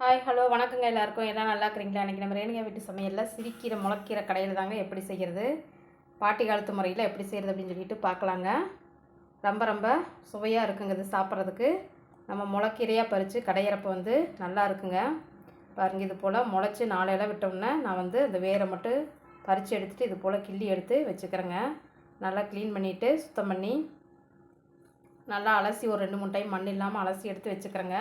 Hi hello வணக்கங்க எல்லாருக்கும். எல்லாம் நல்லா இருக்கிறீங்களா? அன்றைக்கி நம்ம ரேணுகா வீட்டு சமையலில் சிரிக்கிற முளைக்கீரை கடையில் தாங்க எப்படி செய்கிறது பாட்டி காலத்து முறையில் எப்படி செய்கிறது அப்படின்னு சொல்லிட்டு பார்க்கலாங்க. ரொம்ப ரொம்ப சுவையாக இருக்குங்க இது சாப்பிட்றதுக்கு. நம்ம முளைக்கீரையாக பறித்து கடையிறப்ப வந்து நல்லா இருக்குங்க. பாருங்க இது போல் முளைச்சி நாலு இலை விட்டோம்னா நான் வந்து இந்த வேரை மட்டும் பறித்து எடுத்துகிட்டு இது போல் கிள்ளி எடுத்து வச்சுக்கிறேங்க. நல்லா க்ளீன் பண்ணிவிட்டு சுத்தம் பண்ணி நல்லா அலசி ஒரு ரெண்டு மூணு டைம் மண் இல்லாமல் அலசி எடுத்து வச்சுக்கிறேங்க.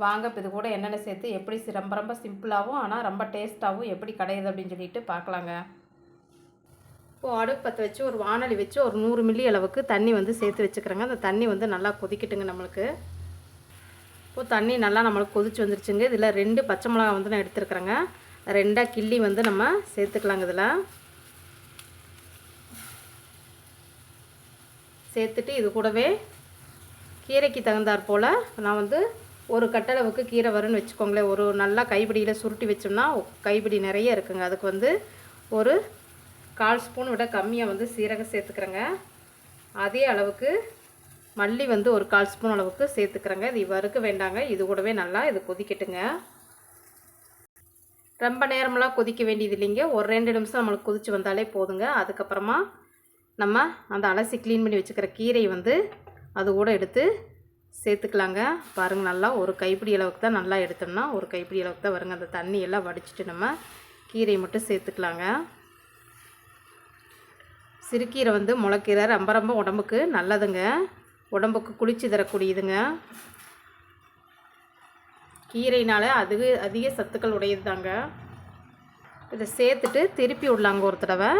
வாங்க இப்போ இது கூட என்னென்ன சேர்த்து எப்படி சி- ரொம்ப ரொம்ப சிம்பிளாகவும் ஆனால் ரொம்ப டேஸ்ட்டாகவும் எப்படி கிடையாது அப்படின்னு சொல்லிட்டு பார்க்கலாங்க. இப்போது அடுப்பு பற்ற வச்சு ஒரு வானொலி வச்சு ஒரு நூறு மில்லி அளவுக்கு தண்ணி வந்து சேர்த்து வச்சுக்கிறேங்க. அந்த தண்ணி வந்து நல்லா கொதிக்கட்டுங்க நம்மளுக்கு. இப்போது தண்ணி நல்லா நம்மளுக்கு கொதிச்சு வந்துருச்சுங்க. இதில் ரெண்டு பச்சை மிளகா வந்து நான் எடுத்துருக்குறேங்க. ரெண்டாக கிள்ளி வந்து நம்ம சேர்த்துக்கலாங்க இதில். சேர்த்துட்டு இது கூடவே கீரைக்கு தகுந்தாற் போல் நான் வந்து ஒரு கட்டளவுக்கு கீரை வரும்னு வச்சுக்கோங்களேன். ஒரு நல்லா கைப்பிடியில் சுருட்டி வச்சோம்னா கைப்பிடி நிறைய இருக்குங்க. அதுக்கு வந்து ஒரு கால் ஸ்பூன் விட கம்மியாக வந்து சீரகம் சேர்த்துக்கிறேங்க. அதே அளவுக்கு மல்லி வந்து ஒரு கால் ஸ்பூன் அளவுக்கு சேர்த்துக்கிறேங்க. இது வறுக்க வேண்டாங்க. இது கூடவே நல்லா இது கொதிக்கட்டுங்க. ரொம்ப நேரமெல்லாம் கொதிக்க வேண்டியது இல்லைங்க. ஒரு ரெண்டு நிமிஷம் நம்மளுக்கு கொதிச்சு வந்தாலே போதுங்க. அதுக்கப்புறமா நம்ம அந்த அலசி க்ளீன் பண்ணி வச்சுக்கிற கீரை வந்து அது கூட எடுத்து சேர்த்துக்கலாங்க. பாருங்கள் நல்லா ஒரு கைப்பிடி அளவுக்கு தான் நல்லா எடுத்தோம்னா ஒரு கைப்பிடி அளவுக்கு தான் வருங்க. அந்த தண்ணி எல்லாம் வடிச்சிட்டு நம்ம கீரையை மட்டும் சேர்த்துக்கலாங்க. சிறுக்கீரை வந்து முளைக்கீரை ரொம்ப ரொம்ப உடம்புக்கு நல்லதுங்க. உடம்புக்கு குளிச்சு தரக்கூடியதுங்க. கீரைனால அதிக அதிக சத்துக்கள் உடையது தாங்க இதை சேர்த்துட்டு திருப்பி விடலாங்க ஒரு தடவை.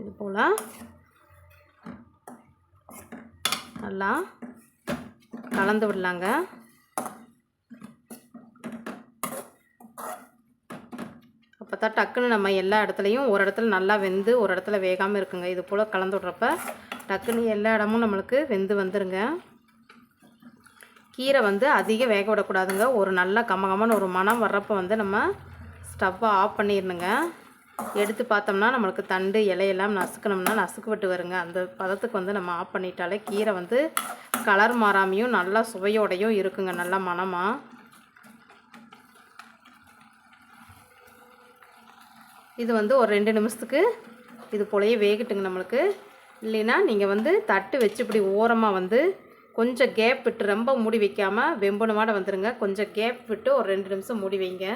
இது போல். நல்லா கலந்து விடலாங்க. அப்போ தான் டக்குன்னு நம்ம எல்லா இடத்துலையும் ஒரு இடத்துல நல்லா வெந்து ஒரு இடத்துல வேகாமல் இருக்குங்க. இது போல் கலந்து விட்றப்ப டக்குன்னு எல்லா இடமும் நம்மளுக்கு வெந்து வந்துருங்க. கீரை வந்து அதிக வேக விடக்கூடாதுங்க. ஒரு நல்ல கமகமன்னு ஒரு மனம் வர்றப்போ வந்து நம்ம ஸ்டவ்வை ஆஃப் பண்ணிடணுங்க. எடுத்து பார்த்தோம்னா நம்மளுக்கு தண்டு இலையெல்லாம் நசுக்கணும்னா நசுக்கு விட்டு வருங்க. அந்த பதத்துக்கு வந்து நம்ம ஆஃப் பண்ணிட்டாலே கீரை வந்து கலர் மாறாமையும் நல்லா சுவையோடையும் இருக்குங்க நல்லா மணமாக இது வந்து ஒரு ரெண்டு நிமிஷத்துக்கு இது போலயே வேகட்டுங்க நம்மளுக்கு. இல்லைன்னா நீங்கள் வந்து தட்டு வச்சு இப்படி ஓரமாக வந்து கொஞ்சம் கேப் விட்டு ரொம்ப மூடி வைக்காமல் வெம்பணுமாட வந்துடுங்க கொஞ்சம் கேப் விட்டு ஒரு ரெண்டு நிமிஷம் மூடி வைங்க.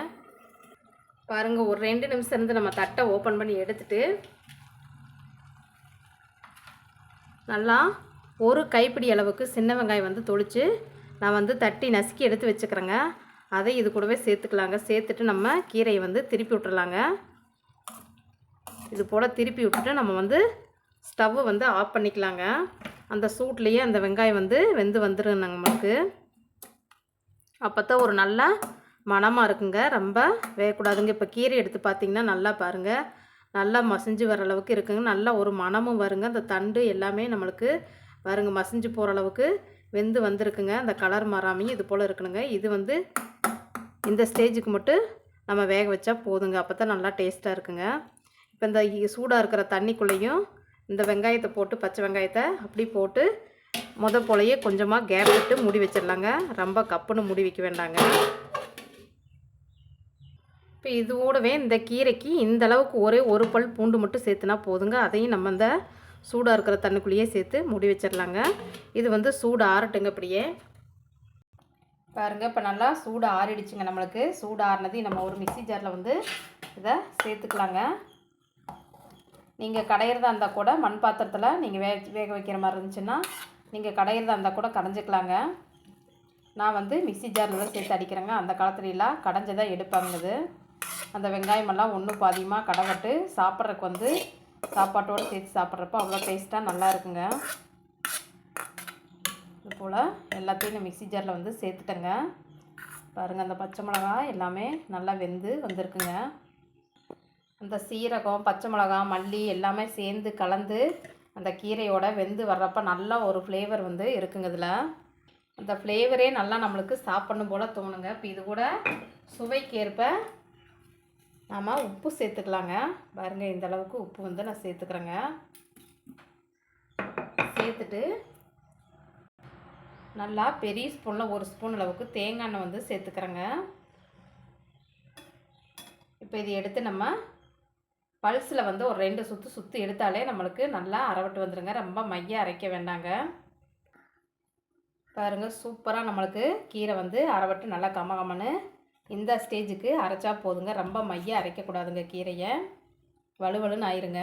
பாருங்கள் ஒரு ரெண்டு நிமிஷம் இருந்து நம்ம தட்டை ஓப்பன் பண்ணி எடுத்துட்டு நல்லா ஒரு கைப்பிடி அளவுக்கு சின்ன வெங்காயம் வந்து தொளித்து நான் வந்து தட்டி நசுக்கி எடுத்து வச்சுக்கிறேங்க. அதை இது கூடவே சேர்த்துக்கலாங்க. சேர்த்துட்டு நம்ம கீரையை வந்து திருப்பி விட்டுறலாங்க. இது போல் திருப்பி விட்டுட்டு நம்ம வந்து ஸ்டவ்வை வந்து ஆஃப் பண்ணிக்கலாங்க. அந்த சூட்லேயே அந்த வெங்காயம் வந்து வெந்து வந்துடும் நம்மளுக்கு அப்போ தான் ஒரு நல்லா மணமாக இருக்குங்க. ரொம்ப வேகக்கூடாதுங்க. இப்போ கீரை எடுத்து பார்த்தீங்கன்னா நல்லா பாருங்கள் நல்லா மசிஞ்சு வர அளவுக்கு இருக்குங்க. நல்லா ஒரு மணமும் வருங்க. அந்த தண்டு எல்லாமே நம்மளுக்கு வருங்க மசிஞ்சு போகிற அளவுக்கு வெந்து வந்திருக்குங்க. அந்த கலர் மாறாமையும் இது போல் இருக்கணுங்க. இது வந்து இந்த ஸ்டேஜுக்கு மட்டும் நம்ம வேக வச்சா போதுங்க. அப்போ தான் நல்லா டேஸ்ட்டாக இருக்குங்க. இப்போ இந்த சூடாக இருக்கிற தண்ணிக்குள்ளேயும் இந்த வெங்காயத்தை போட்டு பச்சை வெங்காயத்தை அப்படி போட்டு முத போலையே கொஞ்சமாக கேப் விட்டு மூடி வச்சிடலாங்க. ரொம்ப கப்புன்னு மூடி வைக்க வேண்டாங்க. இப்போ இது கூடவே இந்த கீரைக்கு இந்த அளவுக்கு ஒரே ஒரு பல் பூண்டு மட்டும் சேர்த்துனா போதுங்க. அதையும் நம்ம இந்த சூடாக இருக்கிற தண்ணிக்குள்ளேயே சேர்த்து மூடி வச்சிடலாங்க இது வந்து சூடு ஆறட்டுங்க இப்படியே. பாருங்கள் இப்போ நல்லா சூடு ஆறிடுச்சுங்க நம்மளுக்கு. சூடு ஆறினதையும் நம்ம ஒரு மிக்ஸி ஜாரில் வந்து இதை சேர்த்துக்கலாங்க. நீங்கள் கடையிறதா இருந்தால் கூட மண் பாத்திரத்தில் நீங்கள் வே வேக வைக்கிற மாதிரி இருந்துச்சுன்னா நீங்கள் கடையிறதா இருந்தால் கூட கடைஞ்சிக்கலாங்க. நான் வந்து மிக்ஸி ஜாரில் சேர்த்து அடிக்கிறேங்க. அந்த காலத்துலலாம் கடைஞ்சதாக எடுப்பாங்கது அந்த வெங்காயமெல்லாம் ஒன்றும் பாதியமாக கடவட்டு. சாப்பிட்றதுக்கு வந்து சாப்பாட்டோடு சேர்த்து சாப்பிட்றப்ப அவ்வளோ டேஸ்ட்டாக நல்லா இருக்குங்க. இது போல் எல்லாத்தையும் நான் மிக்சி ஜாரில் வந்து சேர்த்துட்டேங்க. பாருங்கள் அந்த பச்சை மிளகாய் எல்லாமே நல்லா வெந்து வந்திருக்குங்க. அந்த சீரகம் பச்சை மிளகாய் மல்லி எல்லாமே சேர்ந்து கலந்து அந்த கீரையோட வெந்து வர்றப்ப நல்லா ஒரு ஃப்ளேவர் வந்து இருக்குங்க இதில். அந்த ஃப்ளேவரே நல்லா நம்மளுக்கு சாப்பிடணும் போல் தோணுங்க. இப்போ இது கூட சுவைக்கேற்ப நாம் உப்பு சேர்த்துக்கலாங்க. பாருங்க இந்த அளவுக்கு உப்பு வந்து நான் சேர்த்துக்கிறேங்க. சேர்த்துட்டு நல்லா பெரிய ஸ்பூனில் ஒரு ஸ்பூன் அளவுக்கு தேங்காய் எண்ணெய் வந்து சேர்த்துக்கிறேங்க. இப்போ இது எடுத்து நம்ம பல்ஸில் வந்து ஒரு ரெண்டு சுற்று சுற்றி எடுத்தாலே நம்மளுக்கு நல்லா அறவட்டு வந்துடுங்க ரொம்ப மைய அரைக்க வேண்டாங்க. பாருங்கள் சூப்பராக நம்மளுக்கு கீரை வந்து அறவட்டு நல்லா கம கமன்னு இந்த ஸ்டேஜுக்கு அரைச்சா போதுங்க. ரொம்ப மைய அரைக்கக்கூடாதுங்க கீரையை. வலுவலுன்னு ஆயிருங்க.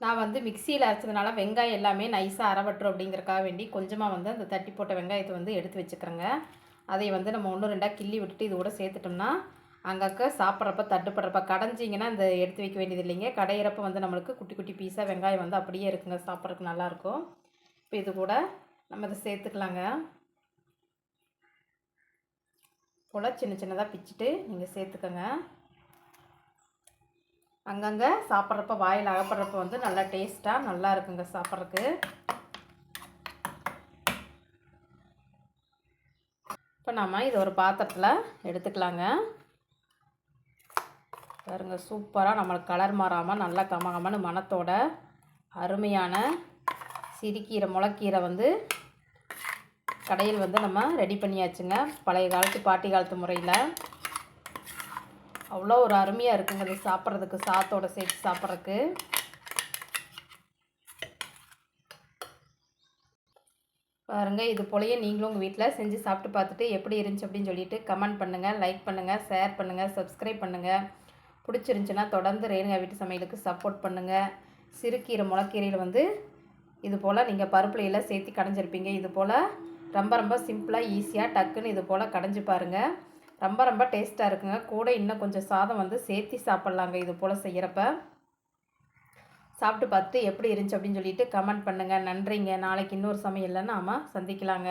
நான் வந்து மிக்சியில் அரைச்சதுனால வெங்காயம் எல்லாமே நைஸாக அரவட்டுரும் அப்படிங்கிறக்காக வேண்டி கொஞ்சமாக வந்து அந்த தட்டி போட்ட வெங்காயத்தை வந்து எடுத்து வச்சுக்கிறேங்க. அதை வந்து நம்ம ஒன்று ரெண்டாக கிள்ளி விட்டுட்டு இது கூட சேர்த்துட்டோம்னா அங்கங்கே சாப்பிட்றப்ப தட்டுப்படுறப்ப கடைஞ்சிங்கன்னா இந்த எடுத்து வைக்க வேண்டியது இல்லைங்க. கடையிறப்ப வந்து நம்மளுக்கு குட்டி குட்டி பீஸாக வெங்காயம் வந்து அப்படியே இருக்குங்க. சாப்பிட்றதுக்கு நல்லாயிருக்கும் இப்போ இது கூட நம்ம இதை சேர்த்துக்கலாங்க. போல் சின்ன சின்னதாக பிச்சுட்டு நீங்கள் சேர்த்துக்கோங்க. அங்கங்கே சாப்பிட்றப்ப வாயில் அகப்படுறப்ப வந்து நல்லா டேஸ்ட்டாக நல்லா இருக்குங்க சாப்பிட்றதுக்கு. இப்போ நம்ம இது ஒரு பாத்திரத்தில் எடுத்துக்கலாங்க. பாருங்க சூப்பராக நம்மளுக்கு கலர் மாறாமல் நல்லா கம கமன்னு அருமையான சிறுக்கீரை முளைக்கீரை வந்து கடையில் வந்து நம்ம ரெடி பண்ணியாச்சுங்க. பழைய காலத்து பாட்டி காலத்து முறையில். அவ்வளோ ஒரு அருமையாக இருக்குங்க. இது சாப்பிட்றதுக்கு சாத்தோட சேர்த்து சாப்பிட்றதுக்கு. பாருங்க இது போலயே நீங்களும் உங்கள் வீட்டில் செஞ்சு சாப்பிட்டு பார்த்துட்டு எப்படி இருந்துச்சு அப்படின்னு சொல்லிட்டு கமெண்ட் பண்ணுங்கள் லைக் பண்ணுங்கள் ஷேர் பண்ணுங்கள் சப்ஸ்கிரைப் பண்ணுங்கள் பிடிச்சிருந்துச்சுன்னா தொடர்ந்து ரேணுகா வீட்டு சமையலுக்கு சப்போர்ட் பண்ணுங்கள் சிறுகீரை முளைக்கீரையில் வந்து இது போல் நீங்கள் பருப்புலையெல்லாம் சேர்த்து கடைஞ்சிருப்பீங்க. இது போல் ரொம்ப ரொம்ப சிம்பிளாக ஈஸியாக டக்குன்னு இது போல் கடைஞ்சி பாருங்கள் ரொம்ப ரொம்ப டேஸ்ட்டாக இருக்குங்க. கூட இன்னும் கொஞ்சம் சாதம் வந்து சேர்த்து சாப்பிட்லாங்க இது போல் செய்கிறப்ப சாப்பிட்டு பார்த்துட்டு எப்படி இருந்துச்சு அப்படின்னு சொல்லிட்டு கமெண்ட் பண்ணுங்கள் நன்றிங்க. நாளைக்கு இன்னொரு சமையலில் நாம சந்திக்கலாங்க.